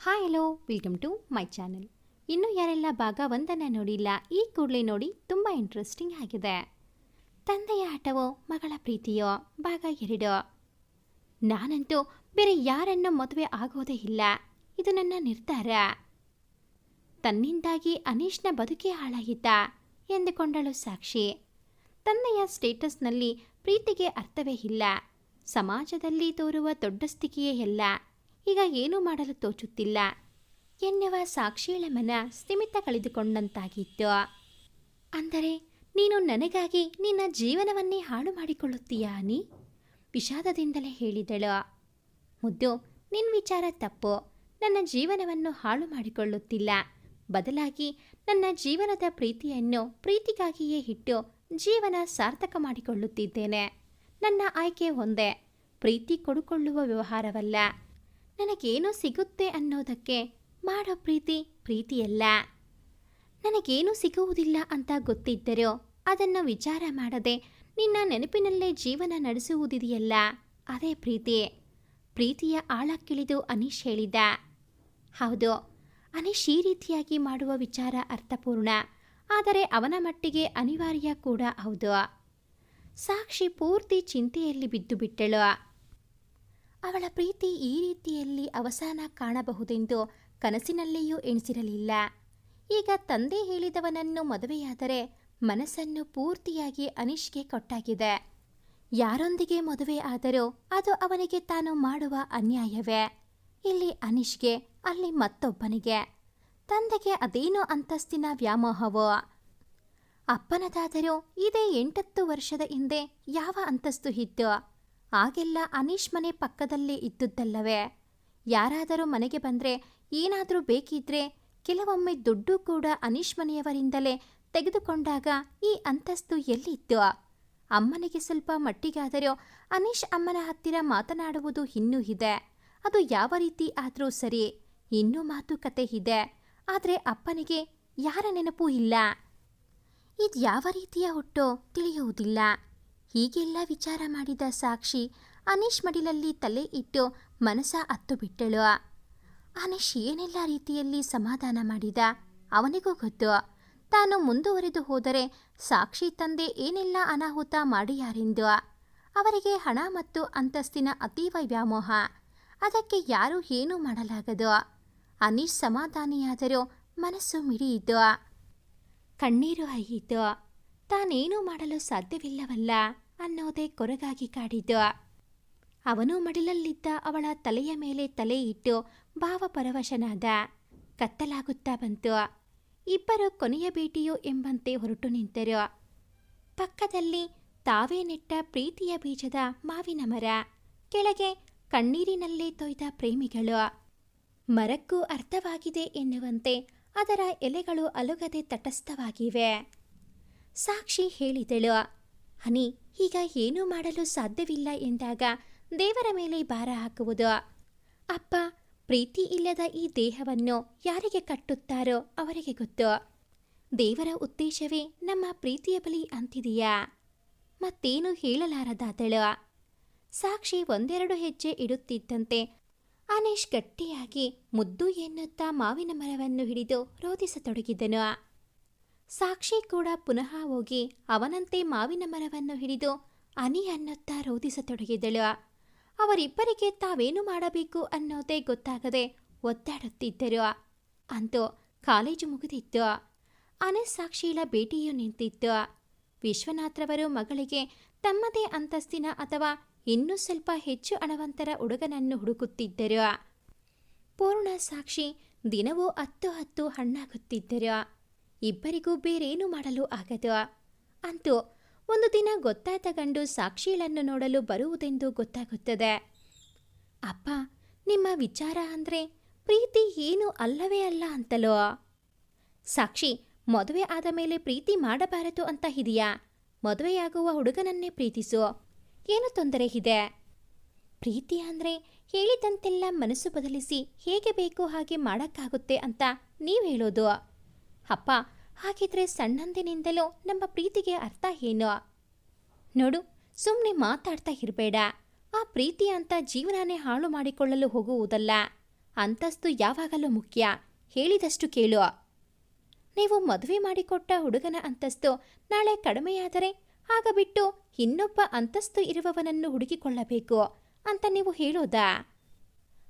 Hi hello welcome to my channel ಇನ್ನು ಯಾರೆಲ್ಲ ಭಾಗ ಒಂದನ್ನು ನೋಡಿಲ್ಲ, ಈ ಕೂಡಲೇ ನೋಡಿ ತುಂಬ ಇಂಟ್ರೆಸ್ಟಿಂಗ್ ಆಗಿದೆ. ತಂದೆಯ ಆಟವೋ ಮಗಳ ಪ್ರೀತಿಯೋ, ಭಾಗ ಎರಡೋ. ನಾನಂತೂ ಬೇರೆ ಯಾರನ್ನೂ ಮದುವೆ ಆಗೋದೇ ಇಲ್ಲ. ಇದು ನನ್ನ ನಿರ್ಧಾರ. ತನ್ನಿಂದಾಗಿ ಅನೀಶ್ನ ಬದುಕೇ ಹಾಳಾಗಿದ್ದ ಎಂದುಕೊಂಡಳು ಸಾಕ್ಷಿ. ತಂದೆಯ ಸ್ಟೇಟಸ್ನಲ್ಲಿ ಪ್ರೀತಿಗೆ ಅರ್ಥವೇ ಇಲ್ಲ. ಸಮಾಜದಲ್ಲಿ ತೋರುವ ದೊಡ್ಡ ಸ್ಥಿತಿಯೇ ಎಲ್ಲ ಈಗ ಏನು ಮಾಡಲು ತೋಚುತ್ತಿಲ್ಲ. ಎನ್ನುವ ಸಾಕ್ಷಿಗಳ ಮನ ಸ್ಥಿಮಿತ ಕಳೆದುಕೊಂಡಂತಾಗಿತ್ತು. ಅಂದರೆ ನೀನು ನನಗಾಗಿ ನಿನ್ನ ಜೀವನವನ್ನೇ ಹಾಳು ಮಾಡಿಕೊಳ್ಳುತ್ತೀಯಾ ನೀ ವಿಷಾದದಿಂದಲೇ ಹೇಳಿದಳು. ಮುದ್ದು ನಿನ್ನ ವಿಚಾರ ತಪ್ಪು. ನನ್ನ ಜೀವನವನ್ನು ಹಾಳು ಮಾಡಿಕೊಳ್ಳುತ್ತಿಲ್ಲ. ಬದಲಾಗಿ ನನ್ನ ಜೀವನದ ಪ್ರೀತಿಯನ್ನು ಪ್ರೀತಿಗಾಗಿಯೇ ಇಟ್ಟು ಜೀವನ ಸಾರ್ಥಕ ಮಾಡಿಕೊಳ್ಳುತ್ತಿದ್ದೇನೆ. ನನ್ನ ಆಯ್ಕೆ ಒಂದೇ. ಪ್ರೀತಿ ಕೊಡುಕೊಳ್ಳುವ ವ್ಯವಹಾರವಲ್ಲ. ನನಗೇನು ಸಿಗುತ್ತೆ ಅನ್ನೋದಕ್ಕೆ ಮಾಡೋ ಪ್ರೀತಿ ಪ್ರೀತಿಯಲ್ಲ. ನನಗೇನು ಸಿಗುವುದಿಲ್ಲ ಅಂತ ಗೊತ್ತಿದ್ದರೂ ಅದನ್ನು ವಿಚಾರ ಮಾಡದೆ ನಿನ್ನ ನೆನಪಿನಲ್ಲೇ ಜೀವನ ನಡೆಸುವುದಿದೆಯಲ್ಲ? ಅದೇ ಪ್ರೀತಿ. ಪ್ರೀತಿಯ ಆಳಕ್ಕಿಳಿದು ಅನೀಶ್ ಹೇಳಿದ. ಹೌದು, ಅನೀಶ್ ಈ ರೀತಿಯಾಗಿ ಮಾಡುವ ವಿಚಾರ ಅರ್ಥಪೂರ್ಣ, ಆದರೆ ಅವನ ಮಟ್ಟಿಗೆ ಅನಿವಾರ್ಯ ಕೂಡ ಹೌದು. ಸಾಕ್ಷಿ ಪೂರ್ತಿ ಚಿಂತೆಯಲ್ಲಿ ಬಿದ್ದು ಬಿಟ್ಟಳು ಅವಳ ಪ್ರೀತಿ ಈ ರೀತಿಯಲ್ಲಿ ಅವಸಾನ ಕಾಣಬಹುದೆಂದು ಕನಸಿನಲ್ಲಿಯೂ ಎಣಿಸಿರಲಿಲ್ಲ. ಈಗ ತಂದೆ ಹೇಳಿದವನನ್ನು ಮದುವೆಯಾದರೆ ಮನಸ್ಸನ್ನು ಪೂರ್ತಿಯಾಗಿ ಅನೀಶ್ಗೆ ಕೊಟ್ಟಾಗಿದೆ. ಯಾರೊಂದಿಗೆ ಮದುವೆ ಆದರೂ ಅದು ಅವನಿಗೆ ತಾನು ಮಾಡುವ ಅನ್ಯಾಯವೇ? ಇಲ್ಲಿ ಅನೀಶ್ಗೆ, ಅಲ್ಲಿ ಮತ್ತೊಬ್ಬನಿಗೆ. ತಂದೆಗೆ ಅದೇನೋ ಅಂತಸ್ತಿನ ವ್ಯಾಮೋಹವೋ? ಅಪ್ಪನದಾದರೂ ಇದೇ ಎಂಟತ್ತು ವರ್ಷದ ಹಿಂದೆ ಯಾವ ಅಂತಸ್ತು ಇತ್ತು? ಆಗೆಲ್ಲ ಅನೀಶ್ ಮನೆ ಪಕ್ಕದಲ್ಲೇ ಇದ್ದುದಲ್ಲವೇ ಯಾರಾದರೂ ಮನೆಗೆ ಬಂದರೆ ಏನಾದರೂ ಬೇಕಿದ್ರೆ ಕೆಲವೊಮ್ಮೆ ದುಡ್ಡು ಕೂಡ ಅನೀಶ್ ಮನೆಯವರಿಂದಲೇ ತೆಗೆದುಕೊಂಡಾಗ ಈ ಅಂತಸ್ತು ಎಲ್ಲಿತ್ತು? ಅಮ್ಮನಿಗೆ ಸ್ವಲ್ಪ ಮಟ್ಟಿಗಾದರೂ ಅನೀಶ್ ಅಮ್ಮನ ಹತ್ತಿರ ಮಾತನಾಡುವುದು ಇನ್ನೂ ಇದೆ. ಅದು ಯಾವ ರೀತಿ ಆದರೂ ಸರಿ, ಇನ್ನೂ ಮಾತುಕತೆ ಇದೆ. ಆದರೆ ಅಪ್ಪನಿಗೆ ಯಾರ ನೆನಪೂ ಇಲ್ಲ. ಇದು ಯಾವ ರೀತಿಯ ಹುಟ್ಟೋ ತಿಳಿಯುವುದಿಲ್ಲ. ಹೀಗೆಲ್ಲ ವಿಚಾರ ಮಾಡಿದ ಸಾಕ್ಷಿ ಅನೀಶ್ ಮಡಿಲಲ್ಲಿ ತಲೆ ಇಟ್ಟು ಮನಸ ಅತ್ತು ಬಿಟ್ಟಳು ಅನೀಶ್ ಏನೆಲ್ಲ ರೀತಿಯಲ್ಲಿ ಸಮಾಧಾನ ಮಾಡಿದ ಅವನಿಗೂ ಗೊತ್ತು. ತಾನು ಮುಂದುವರೆದು ಹೋದರೆ ಸಾಕ್ಷಿ ತಂದೆ ಏನೆಲ್ಲ ಅನಾಹುತ ಮಾಡಿಯಾರೆಂದು. ಅವರಿಗೆ ಹಣ ಮತ್ತು ಅಂತಸ್ತಿನ ಅತೀವ ವ್ಯಾಮೋಹ. ಅದಕ್ಕೆ ಯಾರೂ ಏನೂ ಮಾಡಲಾಗದು. ಅನೀಶ್ ಸಮಾಧಾನಿಯಾದರೂ ಮನಸ್ಸು ಮಿಡಿಯಿತು. ಕಣ್ಣೀರು ಹರಿಯಿತು. ತಾನೇನೂ ಮಾಡಲು ಸಾಧ್ಯವಿಲ್ಲವಲ್ಲ ಅನ್ನೋದೇ ಕೊರಗಾಗಿ ಕಾಡಿತು ಅವನು ಮಡಿಲಲ್ಲಿದ್ದ ಅವಳ ತಲೆಯ ಮೇಲೆ ತಲೆ ಇಟ್ಟು ಭಾವಪರವಶನಾದ ಕತ್ತಲಾಗುತ್ತಾ ಬಂತು. ಇಬ್ಬರು ಕೊನೆಯ ಭೇಟಿಯೋ ಎಂಬಂತೆ ಹೊರಟು ನಿಂತರು. ಪಕ್ಕದಲ್ಲಿ ತಾವೇ ನೆಟ್ಟ ಪ್ರೀತಿಯ ಬೀಜದ ಮಾವಿನ ಮರ. ಕೆಳಗೆ ಕಣ್ಣೀರಿನಲ್ಲೇ ತೊಯ್ದ ಪ್ರೇಮಿಗಳು. ಮರಕ್ಕೂ ಅರ್ಥವಾಗಿದೆ ಎನ್ನುವಂತೆ ಅದರ ಎಲೆಗಳು ಅಲುಗದೆ ತಟಸ್ಥವಾಗಿವೆ. ಸಾಕ್ಷಿ ಹೇಳಿದಳು. ಹನಿ, ಈಗ ಏನೂ ಮಾಡಲು ಸಾಧ್ಯವಿಲ್ಲ ಎಂದಾಗ ದೇವರ ಮೇಲೆ ಭಾರ ಹಾಕುವುದು. ಅಪ್ಪ, ಪ್ರೀತಿ ಇಲ್ಲದ ಈ ದೇಹವನ್ನು ಯಾರಿಗೆ ಕಟ್ಟುತ್ತಾರೋ ಅವರಿಗೆ ಗೊತ್ತು. ದೇವರ ಉದ್ದೇಶವೇ ನಮ್ಮ ಪ್ರೀತಿಯ ಬಳಿ ಅಂತಿದೆಯಾ? ಮತ್ತೇನು ಹೇಳಲಾರದಾದಳು. ಸಾಕ್ಷಿ ಒಂದೆರಡು ಹೆಜ್ಜೆ ಇಡುತ್ತಿದ್ದಂತೆ ಅನೇಶ್ ಗಟ್ಟಿಯಾಗಿ ಮುದ್ದು ಎನ್ನುತ್ತಾ ಮಾವಿನ ಮರವನ್ನು ಹಿಡಿದು ರೋಧಿಸತೊಡಗಿದನು. ಸಾಕ್ಷಿ ಕೂಡ ಪುನಃ ಹೋಗಿ ಅವನಂತೆ ಮಾವಿನ ಮರವನ್ನು ಹಿಡಿದು ಅನಿ ಅನ್ನುತ್ತಾ ರೋಧಿಸತೊಡಗಿದಳು. ಅವರಿಬ್ಬರಿಗೆ ತಾವೇನು ಮಾಡಬೇಕು ಅನ್ನೋದೇ ಗೊತ್ತಾಗದೆ ಒದ್ದಾಡುತ್ತಿದ್ದರು. ಅಂತೂ ಕಾಲೇಜು ಮುಗಿದಿತ್ತು. ಅನಸ್ ಸಾಕ್ಷಿಗಳ ಭೇಟಿಯು ನಿಂತಿತ್ತು. ವಿಶ್ವನಾಥ್ರವರು ಮಗಳಿಗೆ ತಮ್ಮದೇ ಅಂತಸ್ತಿನ ಅಥವಾ ಇನ್ನೂ ಸ್ವಲ್ಪ ಹೆಚ್ಚು ಹಣವಂತರ ಹುಡುಗನನ್ನು ಹುಡುಕುತ್ತಿದ್ದರು. ಪೂರ್ಣ ಸಾಕ್ಷಿ ದಿನವೂ ಹತ್ತು ಹತ್ತು ಹಣ್ಣಾಗುತ್ತಿದ್ದರು. ಇಬ್ಬರಿಗೂ ಬೇರೇನು ಮಾಡಲು ಆಗದು. ಅಂತೂ ಒಂದು ದಿನ ಗೊತ್ತಾದ ಗಂಡು ಸಾಕ್ಷಿಗಳನ್ನು ನೋಡಲು ಬರುವುದೆಂದು ಗೊತ್ತಾಗುತ್ತದೆ. ಅಪ್ಪ, ನಿಮ್ಮ ವಿಚಾರ ಅಂದರೆ ಪ್ರೀತಿ ಏನು ಅಲ್ಲವೇ ಅಲ್ಲ ಅಂತಲೋ? ಸಾಕ್ಷಿ, ಮದುವೆ ಆದ ಮೇಲೆ ಪ್ರೀತಿ ಮಾಡಬಾರದು ಅಂತ ಇದೆಯಾ? ಮದುವೆಯಾಗುವ ಹುಡುಗನನ್ನೇ ಪ್ರೀತಿಸು. ಏನು ತೊಂದರೆ ಇದೆ? ಪ್ರೀತಿ ಅಂದರೆ ಹೇಳಿದಂತೆಲ್ಲ ಮನಸ್ಸು ಬದಲಿಸಿ ಹೇಗೆ ಬೇಕು ಹಾಗೆ ಮಾಡೋಕ್ಕಾಗುತ್ತೆ ಅಂತ ನೀವು ಹೇಳೋದು. ಅಪ್ಪ, ಹಾಗಿದ್ರೆ ಸಣ್ಣಂದಿನಿಂದಲೂ ನಮ್ಮ ಪ್ರೀತಿಗೆ ಅರ್ಥ ಏನು? ನೋಡು ಸುಮ್ಮನೆ ಮಾತಾಡ್ತಾ ಇರಬೇಡ. ಆ ಪ್ರೀತಿ ಅಂತ ಜೀವನನೇ ಹಾಳು ಮಾಡಿಕೊಳ್ಳಲು ಹೋಗುವುದಲ್ಲ. ಅಂತಸ್ತು ಯಾವಾಗಲೂ ಮುಖ್ಯ. ಹೇಳಿದಷ್ಟು ಕೇಳು. ನೀವು ಮದುವೆ ಮಾಡಿಕೊಟ್ಟ ಹುಡುಗನ ಅಂತಸ್ತು ನಾಳೆ ಕಡಿಮೆಯಾದರೆ ಆಗ ಬಿಟ್ಟು ಇನ್ನೊಬ್ಬ ಅಂತಸ್ತು ಇರುವವನನ್ನು ಹುಡುಕಿಕೊಳ್ಳಬೇಕು ಅಂತ ನೀವು ಹೇಳೋದಾ?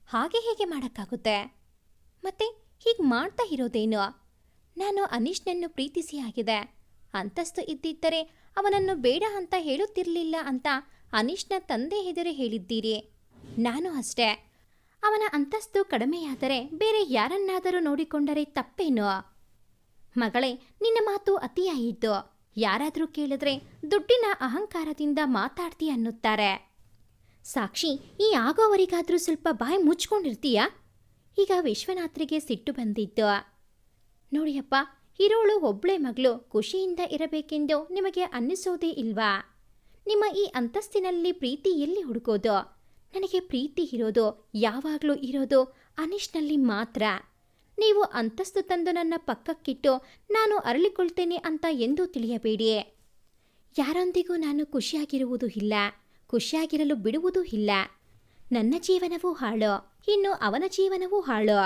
ಹಾಗೆ ಹೇಗೆ ಮಾಡೋಕ್ಕಾಗುತ್ತೆ? ಮತ್ತೆ ಹೀಗೆ ಮಾಡ್ತಾ ಇರೋದೇನು? ನಾನು ಅನೀಶ್ನನ್ನು ಪ್ರೀತಿಸಿ ಆಗಿದೆ. ಅಂತಸ್ತು ಇದ್ದಿದ್ದರೆ ಅವನನ್ನು ಬೇಡ ಅಂತ ಹೇಳುತ್ತಿರಲಿಲ್ಲ ಅಂತ ಅನೀಶ್ನ ತಂದೆ ಎದುರು ಹೇಳಿದ್ದೀರಿ. ನಾನು ಅಷ್ಟೇ. ಅವನ ಅಂತಸ್ತು ಕಡಿಮೆಯಾದರೆ ಬೇರೆ ಯಾರನ್ನಾದರೂ ನೋಡಿಕೊಂಡರೆ ತಪ್ಪೇನು? ಮಗಳೇ, ನಿನ್ನ ಮಾತು ಅತಿಯಾಯಿತು. ಯಾರಾದರೂ ಕೇಳಿದ್ರೆ ದುಡ್ಡಿನ ಅಹಂಕಾರದಿಂದ ಮಾತಾಡ್ತಿ ಅನ್ನುತ್ತಾರೆ. ಸಾಕ್ಷಿ, ಈ ಆಗೋವರೆಗಾದರೂ ಸ್ವಲ್ಪ ಬಾಯಿ ಮುಚ್ಕೊಂಡಿರ್ತೀಯಾ? ಈಗ ವಿಶ್ವನಾಥ್ರಿಗೆ ಸಿಟ್ಟು ಬಂದಿತ್ತು. ನೋಡಿಯಪ್ಪ, ಇರೋಳು ಒಬ್ಳೆ ಮಗಳು ಖುಷಿಯಿಂದ ಇರಬೇಕೆಂದು ನಿಮಗೆ ಅನ್ನಿಸೋದೇ ಇಲ್ವಾ? ನಿಮ್ಮ ಈ ಅಂತಸ್ತಿನಲ್ಲಿ ಪ್ರೀತಿ ಎಲ್ಲಿ ಹುಡುಕೋದು? ನನಗೆ ಪ್ರೀತಿ ಇರೋದು ಯಾವಾಗಲೂ ಇರೋದು ಅನಿಶ್ನಲ್ಲಿ ಮಾತ್ರ. ನೀವು ಅಂತಸ್ತು ತಂದು ನನ್ನ ಪಕ್ಕಕ್ಕಿಟ್ಟು ನಾನು ಅರಳಿಕೊಳ್ತೇನೆ ಅಂತ ಎಂದೂ ತಿಳಿಯಬೇಡಿ. ಯಾರೊಂದಿಗೂ ನಾನು ಖುಷಿಯಾಗಿರುವುದು ಇಲ್ಲ, ಖುಷಿಯಾಗಿರಲು ಬಿಡುವುದೂ ಇಲ್ಲ. ನನ್ನ ಜೀವನವೂ ಹಾಳು, ಇನ್ನು ಅವನ ಜೀವನವೂ ಹಾಳು.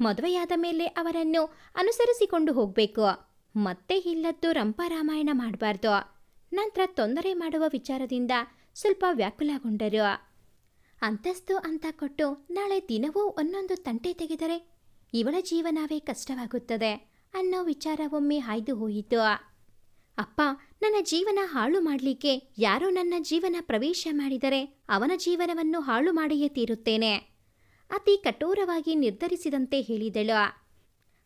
ಮದುವೆಯಾದ ಮೇಲೆ ಅವರನ್ನು ಅನುಸರಿಸಿಕೊಂಡು ಹೋಗಬೇಕು. ಮತ್ತೆ ಇಲ್ಲದ್ದು ರಂಪಾರಾಮಾಯಣ ಮಾಡಬಾರ್ದು. ನಂತರ ತೊಂದರೆ ಮಾಡುವ ವಿಚಾರದಿಂದ ಸ್ವಲ್ಪ ವ್ಯಾಕುಲಗೊಂಡರು. ಅಂತಸ್ತು ಅಂತ ಕೊಟ್ಟು ನಾಳೆ ದಿನವೂ ಒಂದೊಂದು ತಂಟೆ ತೆಗೆದರೆ ಇವಳ ಜೀವನವೇ ಕಷ್ಟವಾಗುತ್ತದೆ ಅನ್ನೋ ವಿಚಾರ ಒಮ್ಮೆ ಹಾಯ್ದು ಹೋಯಿತು. ಅಪ್ಪ, ನನ್ನ ಜೀವನ ಹಾಳು ಮಾಡಲಿಕ್ಕೆ ಯಾರೋ ನನ್ನ ಜೀವನ ಪ್ರವೇಶ ಮಾಡಿದರೆ ಅವನ ಜೀವನವನ್ನು ಹಾಳು ಮಾಡಿಯೇ ತೀರುತ್ತೇನೆ. ಅತಿ ಕಠೋರವಾಗಿ ನಿರ್ಧರಿಸಿದಂತೆ ಹೇಳಿದಳು.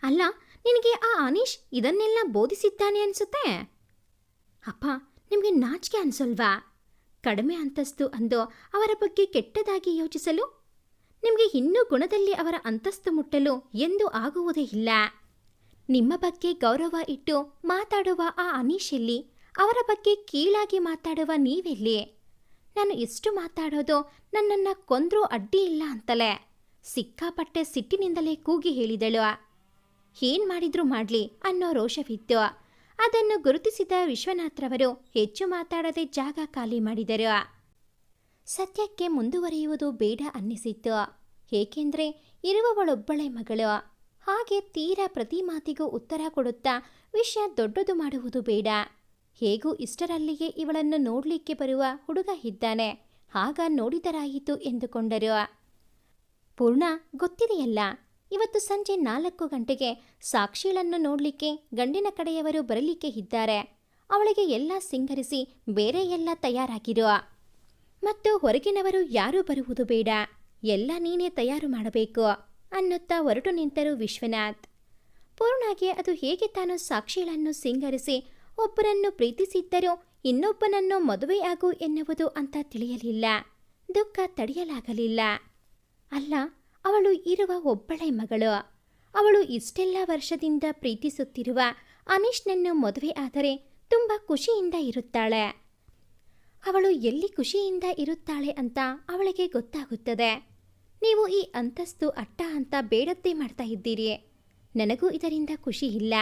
ಅಲ್ಲ, ನಿನಗೆ ಆ ಅನೀಶ್ ಇದನ್ನೆಲ್ಲ ಬೋಧಿಸಿದ್ದಾನೆ ಅನ್ಸುತ್ತೆ? ಅಪ್ಪ, ನಿಮಗೆ ನಾಚಿಕೆ ಅನ್ಸಲ್ವಾ? ಕಡಿಮೆ ಅಂತಸ್ತು ಅಂದು ಅವರ ಬಗ್ಗೆ ಕೆಟ್ಟದಾಗಿ ಯೋಚಿಸಲು? ನಿಮಗೆ ಇನ್ನೂ ಗುಣದಲ್ಲಿ ಅವರ ಅಂತಸ್ತು ಮುಟ್ಟಲು ಎಂದೂ ಆಗುವುದೇ ಇಲ್ಲ. ನಿಮ್ಮ ಬಗ್ಗೆ ಗೌರವ ಇಟ್ಟು ಮಾತಾಡುವ ಆ ಅನೀಶ್ ಎಲ್ಲಿ? ಅವರ ಬಗ್ಗೆ ಕೀಳಾಗಿ ಮಾತಾಡುವ ನೀವೆಲ್ಲಿ? ನಾನು ಎಷ್ಟು ಮಾತಾಡೋದು ನನ್ನನ್ನು ಕೊಂದ್ರೂ ಅಡ್ಡಿ ಇಲ್ಲ ಅಂತಲೇ. ಸಿಕ್ಕಾಪಟ್ಟೆ ಸಿಟ್ಟಿನಿಂದಲೇ ಕೂಗಿ ಹೇಳಿದಳು. ಏನ್ ಮಾಡಿದ್ರೂ ಮಾಡ್ಲಿ ಅನ್ನೋ ರೋಷವಿತ್ತು. ಅದನ್ನು ಗುರುತಿಸಿದ ವಿಶ್ವನಾಥ್ರವರು ಹೆಚ್ಚು ಮಾತಾಡದೆ ಜಾಗ ಖಾಲಿ ಮಾಡಿದರು. ಸತ್ಯಕ್ಕೆ ಮುಂದುವರಿಯುವುದು ಬೇಡ ಅನ್ನಿಸಿತ್ತು. ಏಕೆಂದ್ರೆ ಇರುವವಳೊಬ್ಬಳೆ ಮಗಳು. ಹಾಗೆ ತೀರಾ ಪ್ರತಿ ಮಾತಿಗೂ ಉತ್ತರ ಕೊಡುತ್ತಾ ವಿಷಯ ದೊಡ್ಡದು ಮಾಡುವುದು ಬೇಡ. ಹೇಗೂ ಇಷ್ಟರಲ್ಲಿಯೇ ಇವಳನ್ನು ನೋಡ್ಲಿಕ್ಕೆ ಬರುವ ಹುಡುಗ ಇದ್ದಾನೆ. ಆಗ ನೋಡಿದರಾಯಿತು ಎಂದುಕೊಂಡರು. ಪೂರ್ಣ ಗೊತ್ತಿದೆಯಲ್ಲ. ಇವತ್ತು ಸಂಜೆ ನಾಲ್ಕು ಗಂಟೆಗೆ ಸಾಕ್ಷಿಗಳನ್ನು ನೋಡಲಿಕ್ಕೆ ಗಂಡಿನ ಕಡೆಯವರು ಬರಲಿಕ್ಕೆ ಇದ್ದಾರೆ. ಅವಳಿಗೆ ಎಲ್ಲ ಸಿಂಗರಿಸಿ ಬೇರೆ ಎಲ್ಲ ತಯಾರಾಗಿರು ಮತ್ತು ಹೊರಗಿನವರು ಯಾರೂ ಬರುವುದು ಬೇಡ. ಎಲ್ಲ ನೀನೇ ತಯಾರು ಮಾಡಬೇಕು ಅನ್ನುತ್ತಾ ಹೊರಟು ನಿಂತರು ವಿಶ್ವನಾಥ್. ಪೂರ್ಣಾಗೆ ಅದು ಹೇಗೆ ತಾನು ಸಾಕ್ಷಿಗಳನ್ನು ಸಿಂಗರಿಸಿ ಒಬ್ಬರನ್ನು ಪ್ರೀತಿಸಿದ್ದರೂ ಇನ್ನೊಬ್ಬನನ್ನು ಮದುವೆಯಾಗು ಎನ್ನುವುದು ಅಂತ ತಿಳಿಯಲಿಲ್ಲ. ದುಃಖ ತಡೆಯಲಾಗಲಿಲ್ಲ. ಅಲ್ಲ, ಅವಳು ಇರುವ ಒಬ್ಬಳೆ ಮಗಳು. ಅವಳು ಇಷ್ಟೆಲ್ಲ ವರ್ಷದಿಂದ ಪ್ರೀತಿಸುತ್ತಿರುವ ಅನೀಶ್ನನ್ನು ಮದುವೆ ಆದರೆ ತುಂಬ ಖುಷಿಯಿಂದ ಇರುತ್ತಾಳೆ. ಅವಳು ಎಲ್ಲಿ ಖುಷಿಯಿಂದ ಇರುತ್ತಾಳೆ ಅಂತ ಅವಳಿಗೆ ಗೊತ್ತಾಗುತ್ತದೆ. ನೀವು ಈ ಅಂತಸ್ತು ಅಟ್ಟ ಅಂತ ಬೇಡದ್ದೇ ಮಾಡ್ತಾ ಇದ್ದೀರಿ. ನನಗೂ ಇದರಿಂದ ಖುಷಿ ಇಲ್ಲ.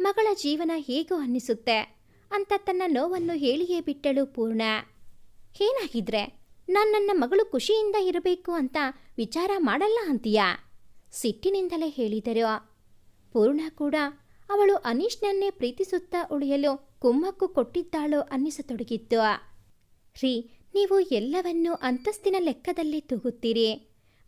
ಮಗಳ ಜೀವನ ಹೇಗೋ ಅನ್ನಿಸುತ್ತೆ. ಅಂತ ತನ್ನ ನೋವನ್ನು ಹೇಳಿಯೇ ಬಿಟ್ಟಳು ಪೂರ್ಣ. ಏನಾಗಿದ್ರೆ? ನಾನು ನನ್ನ ಮಗಳು ಖುಷಿಯಿಂದ ಇರಬೇಕು ಅಂತ ವಿಚಾರ ಮಾಡಲ್ಲ ಅಂತೀಯ? ಸಿಟ್ಟಿನಿಂದಲೇ ಹೇಳಿದರು. ಪೂರ್ಣ ಕೂಡ ಅವಳು ಅನೀಶ್ನನ್ನೇ ಪ್ರೀತಿಸುತ್ತಾ ಉಳಿಯಲು ಕುಮ್ಮಕ್ಕು ಕೊಟ್ಟಿದ್ದಾಳೋ ಅನ್ನಿಸತೊಡಗಿತ್ತು. ರೀ, ನೀವು ಎಲ್ಲವನ್ನೂ ಅಂತಸ್ತಿನ ಲೆಕ್ಕದಲ್ಲಿ ತೂಗುತ್ತೀರಿ.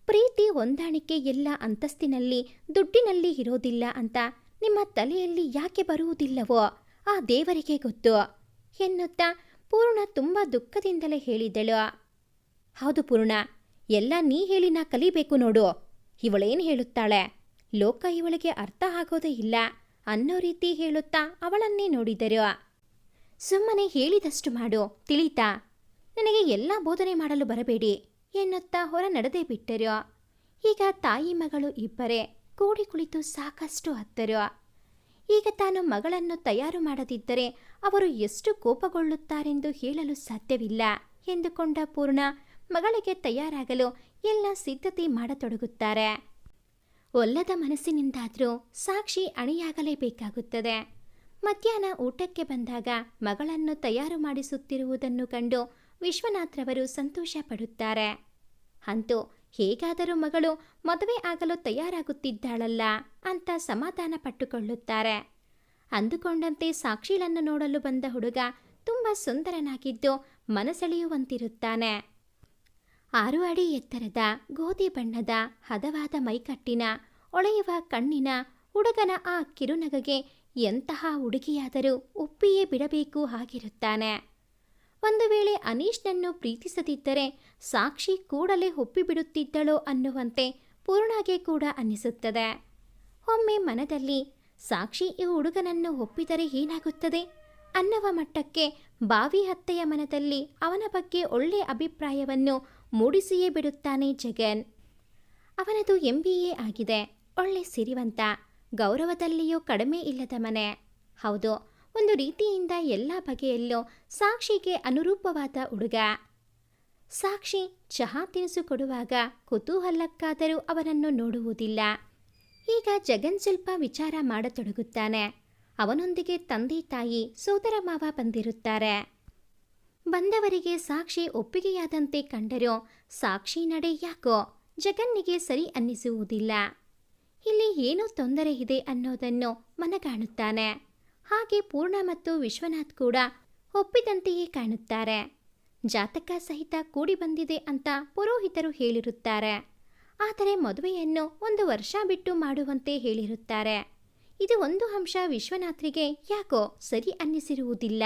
ಪ್ರೀತಿ ಹೊಂದಾಣಿಕೆ ಎಲ್ಲ ಅಂತಸ್ತಿನಲ್ಲಿ, ದುಡ್ಡಿನಲ್ಲಿ ಇರೋದಿಲ್ಲ ಅಂತ ನಿಮ್ಮ ತಲೆಯಲ್ಲಿ ಯಾಕೆ ಬರುವುದಿಲ್ಲವೋ ಆ ದೇವರಿಗೆ ಗೊತ್ತು. ಎನ್ನುತ್ತಾ ಪೂರ್ಣ ತುಂಬ ದುಃಖದಿಂದಲೇ ಹೇಳಿದಳು. ಹೌದು ಪೂರ್ಣ. ಎಲ್ಲ ನೀ ಹೇಳಿ ನಾ ಕಲಿಬೇಕು ನೋಡು. ಇವಳೇನು ಹೇಳುತ್ತಾಳೆ? ಲೋಕ ಇವಳಿಗೆ ಅರ್ಥ ಆಗೋದೇ ಇಲ್ಲ. ಅನ್ನೋ ರೀತಿ ಹೇಳುತ್ತಾ ಅವಳನ್ನೇ ನೋಡಿದರು. ಸುಮ್ಮನೆ ಹೇಳಿದಷ್ಟು ಮಾಡು, ತಿಳಿತಾ. ನನಗೆ ಎಲ್ಲ ಬೋಧನೆ ಮಾಡಲು ಬರಬೇಡಿ ಎನ್ನುತ್ತಾ ಹೊರ ನಡೆದೇ ಬಿಟ್ಟರು. ಈಗ ತಾಯಿ ಮಗಳು ಇಬ್ಬರೇ ಕೂಡಿ ಕುಳಿತು ಸಾಕಷ್ಟು ಹತ್ತರು. ಈಗ ತಾನು ಮಗಳನ್ನು ತಯಾರು ಮಾಡದಿದ್ದರೆ ಅವರು ಎಷ್ಟು ಕೋಪಗೊಳ್ಳುತ್ತಾರೆಂದು ಹೇಳಲು ಸಾಧ್ಯವಿಲ್ಲ ಎಂದುಕೊಂಡ ಪೂರ್ಣ ಮಗಳಿಗೆ ತಯಾರಾಗಲು ಎಲ್ಲ ಸಿದ್ಧತೆ ಮಾಡತೊಡಗುತ್ತಾರೆ. ಒಲ್ಲದ ಮನಸ್ಸಿನಿಂದಾದರೂ ಸಾಕ್ಷಿ ಅಣಿಯಾಗಲೇಬೇಕಾಗುತ್ತದೆ. ಮಧ್ಯಾಹ್ನ ಊಟಕ್ಕೆ ಬಂದಾಗ ಮಗಳನ್ನು ತಯಾರು ಮಾಡಿಸುತ್ತಿರುವುದನ್ನು ಕಂಡು ವಿಶ್ವನಾಥ್ರವರು ಸಂತೋಷ ಪಡುತ್ತಾರೆ ಅಂತೂ ಹೇಗಾದರೂ ಮಗಳು ಮದುವೆ ಆಗಲು ತಯಾರಾಗುತ್ತಿದ್ದಾಳಲ್ಲ ಅಂತ ಸಮಾಧಾನ ಪಟ್ಟುಕೊಳ್ಳುತ್ತಾರೆ. ಅಂದುಕೊಂಡಂತೆ ಸಾಕ್ಷಿಳನ್ನು ನೋಡಲು ಬಂದ ಹುಡುಗ ತುಂಬ ಸುಂದರನಾಗಿದ್ದು ಮನಸೆಳೆಯುವಂತಿರುತ್ತಾನೆ. ಆರು ಅಡಿ ಎತ್ತರದ ಗೋಧಿ ಬಣ್ಣದ ಹದವಾದ ಮೈಕಟ್ಟಿನ, ಒಳೆಯುವ ಕಣ್ಣಿನ ಹುಡುಗನ ಆ ಕಿರುನಗಗೆ ಎಂತಹ ಹುಡುಗಿಯಾದರೂ ಒಪ್ಪಿಯೇ ಬಿಡಬೇಕು ಹಾಗಿರುತ್ತಾನೆ. ಒಂದು ವೇಳೆ ಅನೀಶ್ನನ್ನು ಪ್ರೀತಿಸದಿದ್ದರೆ ಸಾಕ್ಷಿ ಕೂಡಲೇ ಒಪ್ಪಿಬಿಡುತ್ತಿದ್ದಳೋ ಅನ್ನುವಂತೆ ಪೂರ್ಣಾಗೆ ಕೂಡ ಅನ್ನಿಸುತ್ತದೆ. ಒಮ್ಮೆ ಮನದಲ್ಲಿ, ಸಾಕ್ಷಿ ಈ ಹುಡುಗನನ್ನು ಒಪ್ಪಿದರೆ ಏನಾಗುತ್ತದೆ? ಅನ್ನುವ ಮಟ್ಟಕ್ಕೆ ಬಾವಿ ಹತ್ತೆಯ ಮನದಲ್ಲಿ ಅವನ ಬಗ್ಗೆ ಒಳ್ಳೆಯ ಅಭಿಪ್ರಾಯವನ್ನು ಮೂಡಿಸಿಯೇ ಬಿಡುತ್ತಾನೆ ಜಗನ್. ಅವನದು ಎಂ ಬಿ ಎ ಆಗಿದೆ. ಒಳ್ಳೆ ಸಿರಿವಂತ, ಗೌರವದಲ್ಲಿಯೂ ಕಡಿಮೆ ಇಲ್ಲದ ಮನೆ. ಹೌದು, ಒಂದು ರೀತಿಯಿಂದ ಎಲ್ಲ ಬಗೆಯಲ್ಲೂ ಸಾಕ್ಷಿಗೆ ಅನುರೂಪವಾದ ಹುಡುಗ. ಸಾಕ್ಷಿ ಚಹಾ ತಿನಿಸು ಕೊಡುವಾಗ ಕುತೂಹಲಕ್ಕಾದರೂ ಅವನನ್ನು ನೋಡುವುದಿಲ್ಲ. ಈಗ ಜಗನ್ ಸ್ವಲ್ಪ ವಿಚಾರ ಮಾಡತೊಡಗುತ್ತಾನೆ. ಅವನೊಂದಿಗೆ ತಂದೆ ತಾಯಿ, ಸೋದರ ಮಾವ ಬಂದಿರುತ್ತಾರೆ. ಬಂದವರಿಗೆ ಸಾಕ್ಷಿ ಒಪ್ಪಿಗೆಯಾದಂತೆ ಕಂಡರೂ ಸಾಕ್ಷಿ ನಡೆ ಯಾಕೋ ಜಗನ್ನಿಗೆ ಸರಿ ಅನ್ನಿಸುವುದಿಲ್ಲ. ಇಲ್ಲಿ ಏನೋ ತೊಂದರೆ ಇದೆ ಅನ್ನೋದನ್ನು ಮನಗಾಣುತ್ತಾನೆ. ಹಾಗೆ ಪೂರ್ಣ ಮತ್ತು ವಿಶ್ವನಾಥ್ ಕೂಡ ಒಪ್ಪಿದಂತೆಯೇ ಕಾಣುತ್ತಾರೆ. ಜಾತಕ ಸಹಿತ ಕೂಡಿ ಬಂದಿದೆ ಅಂತ ಪುರೋಹಿತರು ಹೇಳಿರುತ್ತಾರೆ. ಆದರೆ ಮದುವೆಯನ್ನು ಒಂದು ವರ್ಷ ಬಿಟ್ಟು ಮಾಡುವಂತೆ ಹೇಳಿರುತ್ತಾರೆ. ಇದು ಒಂದು ಅಂಶ ವಿಶ್ವನಾಥ್ರಿಗೆ ಯಾಕೋ ಸರಿ ಅನ್ನಿಸಿರುವುದಿಲ್ಲ.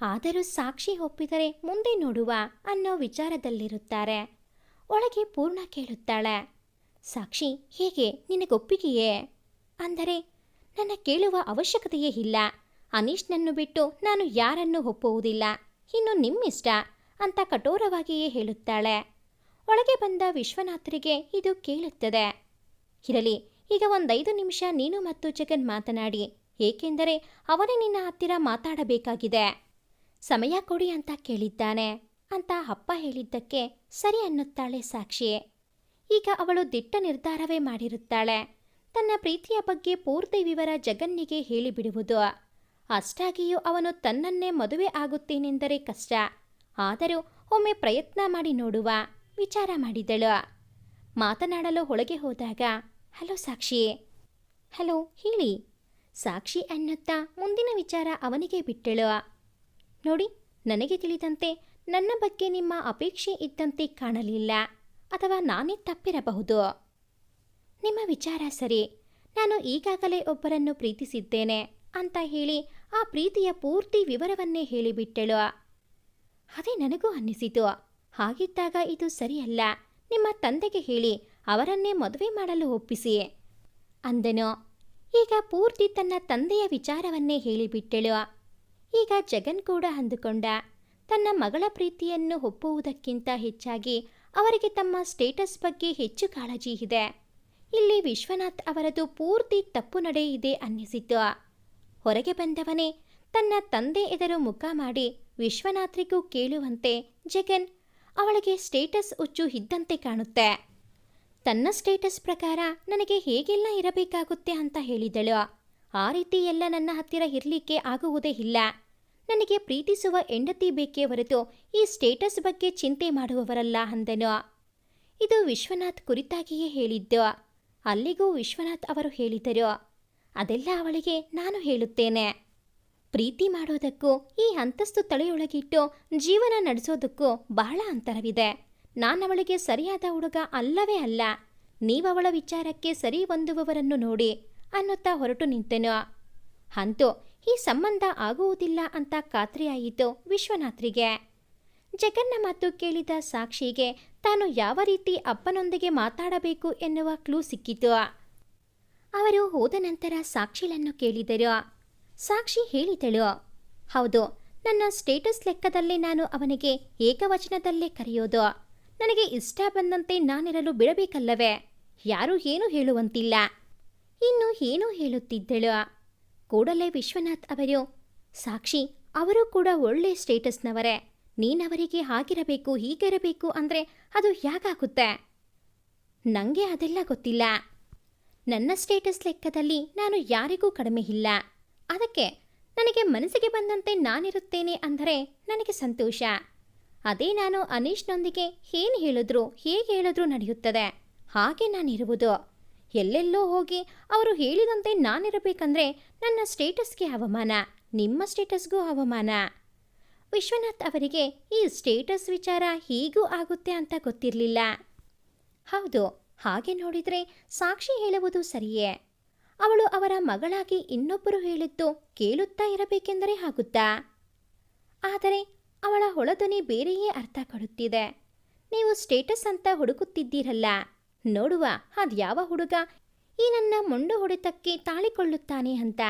ಆದರೂ ಸಾಕ್ಷಿ ಒಪ್ಪಿದರೆ ಮುಂದೆ ನೋಡುವ ಅನ್ನೋ ವಿಚಾರದಲ್ಲಿರುತ್ತಾರೆ. ಒಳಗೆ ಪೂರ್ಣ ಕೇಳುತ್ತಾಳೆ, ಸಾಕ್ಷಿ, ಹೇಗೆ? ನಿನಗೊಪ್ಪಿಗೆಯೇ? ಅಂದರೆ, ನನ್ನ ಕೇಳುವ ಅವಶ್ಯಕತೆಯೇ ಇಲ್ಲ. ಅನೀಶ್ನನ್ನು ಬಿಟ್ಟು ನಾನು ಯಾರನ್ನೂ ಒಪ್ಪುವುದಿಲ್ಲ. ಇನ್ನು ನಿಮ್ಮಿಷ್ಟ? ಅಂತ ಕಠೋರವಾಗಿಯೇ ಹೇಳುತ್ತಾಳೆ. ಒಳಗೆ ಬಂದ ವಿಶ್ವನಾಥರಿಗೆ ಇದು ಕೇಳುತ್ತದೆ, ಇರಲಿ, ಈಗ ಒಂದೈದು ನಿಮಿಷ ನೀನು ಮತ್ತು ಜಗನ್ ಮಾತನಾಡಿ. ಏಕೆಂದರೆ ಅವನೇ ನಿನ್ನ ಹತ್ತಿರ ಮಾತಾಡಬೇಕಾಗಿದೆ. ಸಮಯ ಕೊಡಿ ಅಂತ ಕೇಳಿದ್ದಾನೆ. ಅಂತ ಅಪ್ಪ ಹೇಳಿದ್ದಕ್ಕೆ ಸರಿ ಅನ್ನುತ್ತಾಳೆ ಸಾಕ್ಷಿ ಈಗ ಅವಳು ದಿಟ್ಟ ನಿರ್ಧಾರವೇ ಮಾಡಿರುತ್ತಾಳೆ. ತನ್ನ ಪ್ರೀತಿಯ ಬಗ್ಗೆ ಪೂರ್ತಿ ವಿವರ ಜಗನ್ನಿಗೆ ಹೇಳಿಬಿಡುವುದು. ಅಷ್ಟಾಗಿಯೂ ಅವನು ತನ್ನನ್ನೇ ಮದುವೆ ಆಗುತ್ತೇನೆಂದರೆ ಕಷ್ಟ. ಆದರೂ ಒಮ್ಮೆ ಪ್ರಯತ್ನ ಮಾಡಿ ನೋಡುವ ವಿಚಾರ ಮಾಡಿದಳು. ಮಾತನಾಡಲು ಒಳಗೆ ಹೋದಾಗ, ಹಲೋ ಸಾಕ್ಷಿ ಹಲೋ, ಹೇಳಿ. ಸಾಕ್ಷಿ ಅನ್ನುತ್ತಾ ಮುಂದಿನ ವಿಚಾರ ಅವನಿಗೆ ಬಿಟ್ಟಳು. ನೋಡಿ, ನನಗೆ ತಿಳಿದಂತೆ ನನ್ನ ಬಗ್ಗೆ ನಿಮ್ಮ ಅಪೇಕ್ಷೆ ಇದ್ದಂತೆ ಕಾಣಲಿಲ್ಲ ಅಥವಾ ನಾನೇ ತಪ್ಪಿರಬಹುದು. ನಿಮ್ಮ ವಿಚಾರ ಸರಿ. ನಾನು ಈಗಾಗಲೇ ಒಬ್ಬರನ್ನು ಪ್ರೀತಿಸಿದ್ದೇನೆ ಅಂತ ಹೇಳಿ ಆ ಪ್ರೀತಿಯ ಪೂರ್ತಿ ವಿವರವನ್ನೇ ಹೇಳಿಬಿಟ್ಟಳು. ಅದೇ ನನಗೂ ಅನ್ನಿಸಿತು. ಹಾಗಿದ್ದಾಗ ಇದು ಸರಿಯಲ್ಲ. ನಿಮ್ಮ ತಂದೆಗೆ ಹೇಳಿ, ಅವರನ್ನೇ ಮದುವೆ ಮಾಡಲು ಒಪ್ಪಿಸಿ ಅಂದನು. ಈಗ ಪೂರ್ತಿ ತನ್ನ ತಂದೆಯ ವಿಚಾರವನ್ನೇ ಹೇಳಿಬಿಟ್ಟಳು. ಈಗ ಜಗನ್ ಕೂಡ ಅಂದುಕೊಂಡ. ತನ್ನ ಮಗಳ ಪ್ರೀತಿಯನ್ನು ಒಪ್ಪುವುದಕ್ಕಿಂತ ಹೆಚ್ಚಾಗಿ ಅವರಿಗೆ ತಮ್ಮ ಸ್ಟೇಟಸ್ ಬಗ್ಗೆ ಹೆಚ್ಚು ಕಾಳಜಿ ಇದೆ. ಇಲ್ಲಿ ವಿಶ್ವನಾಥ್ ಅವರದು ಪೂರ್ತಿ ತಪ್ಪು ನಡೆ ಇದೆ ಅನ್ನಿಸಿತು. ಹೊರಗೆ ಬಂದವನೇ ತನ್ನ ತಂದೆ ಎದುರು ಮುಖ ಮಾಡಿ ವಿಶ್ವನಾಥ್ರಿಗೂ ಕೇಳುವಂತೆ ಜಗನ್ ಅವಳಿಗೆ ಸ್ಟೇಟಸ್ ಹುಚ್ಚು ಇದ್ದಂತೆ ಕಾಣುತ್ತೆ. ತನ್ನ ಸ್ಟೇಟಸ್ ಪ್ರಕಾರ ನನಗೆ ಹೇಗೆಲ್ಲ ಇರಬೇಕಾಗುತ್ತೆ ಅಂತ ಹೇಳಿದಳು. ಆ ರೀತಿ ಎಲ್ಲ ನನ್ನ ಹತ್ತಿರ ಇರಲಿಕ್ಕೆ ಆಗುವುದೇ ಇಲ್ಲ. ನನಗೆ ಪ್ರೀತಿಸುವ ಹೆಂಡತಿ ಬೇಕೇ ಹೊರತು ಈ ಸ್ಟೇಟಸ್ ಬಗ್ಗೆ ಚಿಂತೆ ಮಾಡುವವರಲ್ಲ ಅಂದನು. ಇದು ವಿಶ್ವನಾಥ್ ಕುರಿತಾಗಿಯೇ ಹೇಳಿದ್ದು. ಅಲ್ಲಿಗೂ ವಿಶ್ವನಾಥ್ ಅವರು ಹೇಳಿದರು. ಅದೆಲ್ಲ ಅವಳಿಗೆ ನಾನು ಹೇಳುತ್ತೇನೆ. ಪ್ರೀತಿ ಮಾಡೋದಕ್ಕೂ, ಈ ಅಂತಸ್ತು ತಲೆಯೊಳಗಿಟ್ಟು ಜೀವನ ನಡೆಸೋದಕ್ಕೂ ಬಹಳ ಅಂತರವಿದೆ. ನಾನವಳಿಗೆ ಸರಿಯಾದ ಹುಡುಗ ಅಲ್ಲವೇ ಅಲ್ಲ. ನೀವವಳ ವಿಚಾರಕ್ಕೆ ಸರಿ ಹೊಂದುವವರನ್ನು ನೋಡಿ. ಅನ್ನುತ್ತಾ ಹೊರಟು ನಿಂತೆನು. ಅಂತೂ ಈ ಸಂಬಂಧ ಆಗುವುದಿಲ್ಲ ಅಂತ ಖಾತ್ರಿಯಾಯಿತು ವಿಶ್ವನಾಥ್ರಿಗೆ. ಜಗನ್ನ ಮಾತು ಕೇಳಿದ ಸಾಕ್ಷಿಗೆ ತಾನು ಯಾವ ರೀತಿ ಅಪ್ಪನೊಂದಿಗೆ ಮಾತಾಡಬೇಕು ಎನ್ನುವ ಕ್ಲೂ ಸಿಕ್ಕಿತು. ಅವರು ಹೋದ ನಂತರ ಸಾಕ್ಷಿಲನ್ನು ಕೇಳಿದರು. ಸಾಕ್ಷಿ ಹೇಳಿದಳು, ಹೌದು, ನನ್ನ ಸ್ಟೇಟಸ್ ಲೆಕ್ಕದಲ್ಲಿ ನಾನು ಅವನಿಗೆ ಏಕವಚನದಲ್ಲೇ ಕರೆಯೋದು. ನನಗೆ ಇಷ್ಟ ಬಂದಂತೆ ನಾನಿರಲು ಬಿಡಬೇಕಲ್ಲವೇ? ಯಾರೂ ಏನೂ ಹೇಳುವಂತಿಲ್ಲ. ಇನ್ನು ಏನೂ ಹೇಳುತ್ತಿದ್ದಳು. ಕೂಡಲೇ ವಿಶ್ವನಾಥ್ ಅವರು, ಸಾಕ್ಷಿ, ಅವರು ಕೂಡ ಒಳ್ಳೆ ಸ್ಟೇಟಸ್ನವರೇ. ನೀನವರಿಗೆ ಹಾಗಿರಬೇಕು, ಹೀಗಿರಬೇಕು ಅಂದರೆ ಅದು ಯಾಕಾಗುತ್ತೆ? ನನಗೆ ಅದೆಲ್ಲ ಗೊತ್ತಿಲ್ಲ. ನನ್ನ ಸ್ಟೇಟಸ್ ಲೆಕ್ಕದಲ್ಲಿ ನಾನು ಯಾರಿಗೂ ಕಡಿಮೆ ಇಲ್ಲ. ಅದಕ್ಕೆ ನನಗೆ ಮನಸ್ಸಿಗೆ ಬಂದಂತೆ ನಾನಿರುತ್ತೇನೆ ಅಂದರೆ ನನಗೆ ಸಂತೋಷ. ಅದೇ ನಾನು ಅನೀಶ್ನೊಂದಿಗೆ ಏನು ಹೇಳಿದ್ರು, ಹೇಗೆ ಹೇಳಿದ್ರು ನಡೆಯುತ್ತದೆ. ಹಾಗೆ ನಾನಿರುವುದು. ಎಲ್ಲೆಲ್ಲೋ ಹೋಗಿ ಅವರು ಹೇಳಿದಂತೆ ನಾನಿರಬೇಕಂದ್ರೆ ನನ್ನ ಸ್ಟೇಟಸ್ಗೆ ಅವಮಾನ, ನಿಮ್ಮ ಸ್ಟೇಟಸ್ಗೂ ಅವಮಾನ. ವಿಶ್ವನಾಥ್ ಅವರಿಗೆ ಈ ಸ್ಟೇಟಸ್ ವಿಚಾರ ಹೀಗೂ ಆಗುತ್ತೆ ಅಂತ ಗೊತ್ತಿರಲಿಲ್ಲ. ಹೌದು, ಹಾಗೆ ನೋಡಿದರೆ ಸಾಕ್ಷಿ ಹೇಳುವುದು ಸರಿಯೇ? ಅವಳು ಅವರ ಮಗಳಾಗಿ ಇನ್ನೊಬ್ಬರು ಹೇಳಿದ್ದು ಕೇಳುತ್ತಾ ಇರಬೇಕೆಂದರೆ ಆಗುತ್ತಾ? ಆದರೆ ಅವಳ ಹೊಳಧ್ವನಿ ಬೇರೆಯೇ ಅರ್ಥ ಕೊಡುತ್ತಿದೆ. ನೀವು ಸ್ಟೇಟಸ್ ಅಂತ ಹುಡುಕುತ್ತಿದ್ದೀರಲ್ಲ. ನೋಡುವ ಅದ್ಯಾವ ಹುಡುಗ? ಈ ನನ್ನ ಮೊಂಡು ಹೊಡೆತಕ್ಕೆ ತಾಳಿಕೊಳ್ಳುತ್ತಾನೆ ಅಂತ.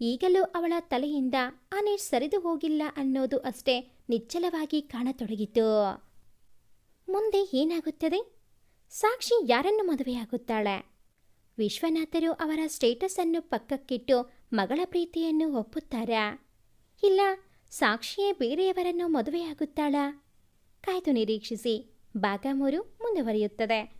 ಈಗಲೂ ಅವಳ ತಲೆಯಿಂದ ಆ ನೀರು ಸರಿದು ಹೋಗಿಲ್ಲ ಅನ್ನೋದು ಅಷ್ಟೇ ನಿಚ್ಚಲವಾಗಿ ಕಾಣತೊಡಗಿತು. ಮುಂದೆ ಏನಾಗುತ್ತದೆ? ಸಾಕ್ಷಿ ಯಾರನ್ನು ಮದುವೆಯಾಗುತ್ತಾಳೆ ವಿಶ್ವನಾಥರು ಅವರ ಸ್ಟೇಟಸ್ ಅನ್ನು ಪಕ್ಕಕ್ಕಿಟ್ಟು ಮಗಳ ಪ್ರೀತಿಯನ್ನು ಒಪ್ಪುತ್ತಾರಾ? ಇಲ್ಲ, ಸಾಕ್ಷಿಯೇ ಬೇರೆಯವರನ್ನು ಮದುವೆಯಾಗುತ್ತಾಳಾ? ಕಾಯ್ದು ನಿರೀಕ್ಷಿಸಿ ಭಾಗ ಮೂರು ಮುಂದುವರಿಯುತ್ತದೆ.